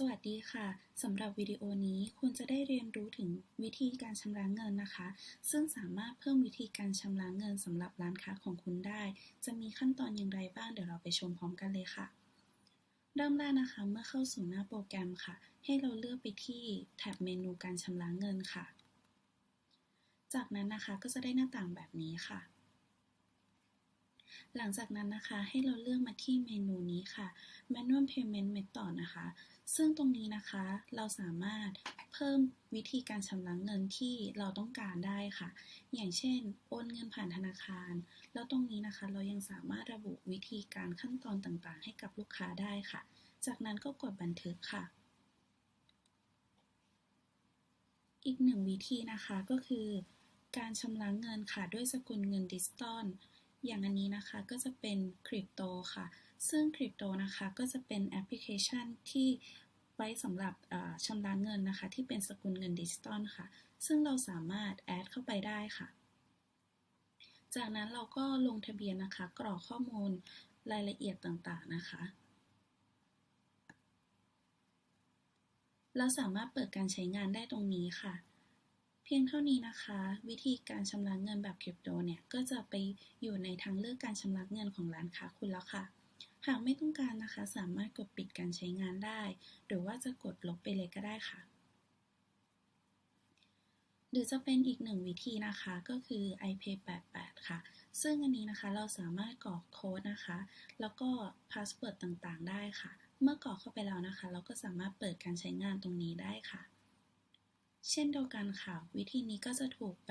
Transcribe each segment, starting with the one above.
สวัสดีค่ะ สำหรับวิดีโอนี้คุณจะได้เรียนรู้ถึงวิธีการชำระเงินนะคะ ซึ่งสามารถเพิ่มวิธีการชำระเงินสำหรับร้านค้าของคุณได้ จะมีขั้นตอนอย่างไรบ้างเดี๋ยวเราไปชมพร้อมกันเลยค่ะ เริ่มแรกนะคะ เมื่อเข้าสู่หน้าโปรแกรมค่ะ ให้เราเลือกไปที่แท็บเมนูการชำระเงินค่ะ จากนั้นนะคะก็จะได้หน้าต่างแบบนี้ค่ะ หลังจากนั้นนะคะให้เราเลือกมาที่เมนูนี้ค่ะ Manual Payment Method นะคะ ซึ่งตรงนี้นะคะเราสามารถเพิ่มวิธีการชำระเงินที่เราต้องการได้ค่ะ อย่างเช่น โอนเงินผ่านธนาคาร แล้วตรงนี้นะคะเรายังสามารถระบุวิธีการขั้นตอนต่างๆ ให้กับลูกค้าได้ค่ะ จากนั้นก็กดบันทึกค่ะอีกหนึ่งวิธีนะคะก็คือ การชำระเงินค่ะด้วยสกุลเงินดิจิตอล อย่างอันนี้นะคะก็จะเป็นคริปโตค่ะ ซึ่งคริปโตนะคะก็จะเป็นแอปพลิเคชันที่ไว้สำหรับชำระเงินนะคะ ที่เป็นสกุลเงินดิจิตอลค่ะ ซึ่งเราสามารถแอดเข้าไปได้ค่ะ จากนั้นเราก็ลงทะเบียนนะคะ กรอกข้อมูลรายละเอียดต่างๆนะคะ เราสามารถเปิดการใช้งานได้ตรงนี้ค่ะ พียงเท่านี้นะคะ วิธีการชำระเงินแบบคริปโตเนี่ย ก็จะไปอยู่ในทางเลือกการชำระเงินของร้านค้าคุณแล้วค่ะ หากไม่ต้องการนะคะ สามารถกดปิดการใช้งานได้ หรือว่าจะกดลบไปเลยก็ได้ค่ะ หรือจะเป็นอีกหนึ่งวิธีนะคะก็คือ iPay 88 ค่ะ ซึ่งอันนี้นะคะเราสามารถกรอกโค้ดนะคะ แล้วก็พาสเวิร์ดต่างๆ ได้ค่ะ เมื่อกรอกเข้าไปแล้วนะคะ เราก็สามารถเปิดการใช้งานตรงนี้ได้ค่ะ เช่นเดียวกันค่ะ วิธีนี้ก็จะถูกไป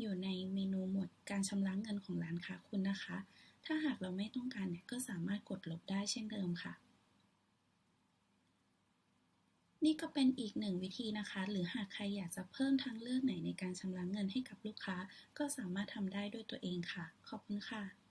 อยู่ในเมนูหมวดการชำระเงินของร้านค้าคุณนะคะ ถ้าหากเราไม่ต้องการเนี่ยก็สามารถกดลบได้เช่นเดิมค่ะ นี่ก็เป็นอีกหนึ่งวิธีนะคะ หรือหากใครอยากจะเพิ่มทางเลือกไหนในการชำระเงินให้กับลูกค้า ก็สามารถทำได้ด้วยตัวเองค่ะ ขอบคุณค่ะ